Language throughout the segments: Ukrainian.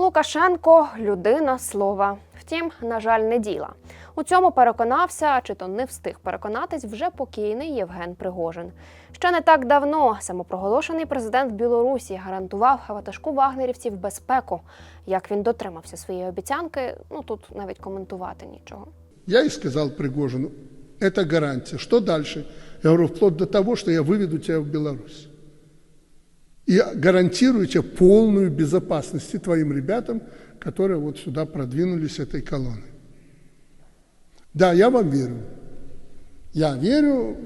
Лукашенко людина слова. Втім, на жаль, не діла. У цьому переконався, чи то не встиг переконатись вже покійний Євген Пригожин. Ще не так давно самопроголошений президент Білорусі гарантував ватажку вагнерівців безпеку. Як він дотримався своєї обіцянки, ну тут навіть коментувати нічого. Я и сказал Пригожину, это гарантия. Что дальше? Я говорю, вплоть до того, что я выведу тебя в Беларусь. И гарантирую тебе полную безопасность и твоим ребятам, которые вот сюда продвинулись этой колонной. Да, я вам верю. Я верю,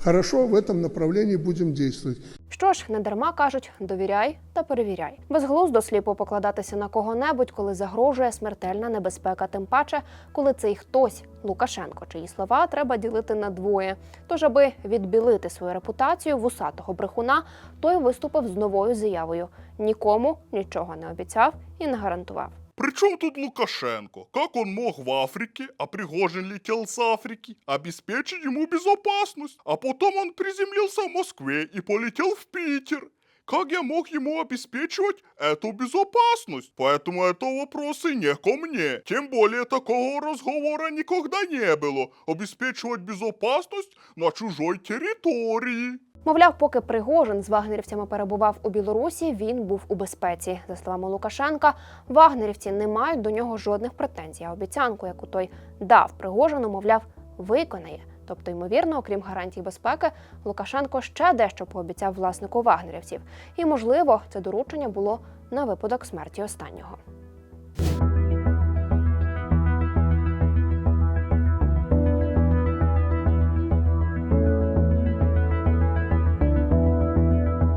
хорошо, в этом направлении будем действовать. Що ж, не дарма кажуть, довіряй та перевіряй. Безглуздо сліпо покладатися на кого-небудь, коли загрожує смертельна небезпека, тим паче, коли цей хтось Лукашенко, чиї слова треба ділити на двоє. Тож, аби відбілити свою репутацію вусатого брехуна, той виступив з новою заявою: нікому нічого не обіцяв і не гарантував. Причем тут Лукашенко? Как он мог в Африке, а Пригожин летел с Африки, обеспечить ему безопасность? А потом он приземлился в Москве и полетел в Питер. Как я мог ему обеспечивать эту безопасность? Поэтому это вопросы не ко мне. Тем более такого разговора никогда не было. Обеспечивать безопасность на чужой территории. Мовляв, поки Пригожин з вагнерівцями перебував у Білорусі, він був у безпеці. За словами Лукашенка, вагнерівці не мають до нього жодних претензій. А обіцянку, яку той дав Пригожину, мовляв, виконає. Тобто, ймовірно, окрім гарантій безпеки, Лукашенко ще дещо пообіцяв власнику вагнерівців. І, можливо, це доручення було на випадок смерті останнього.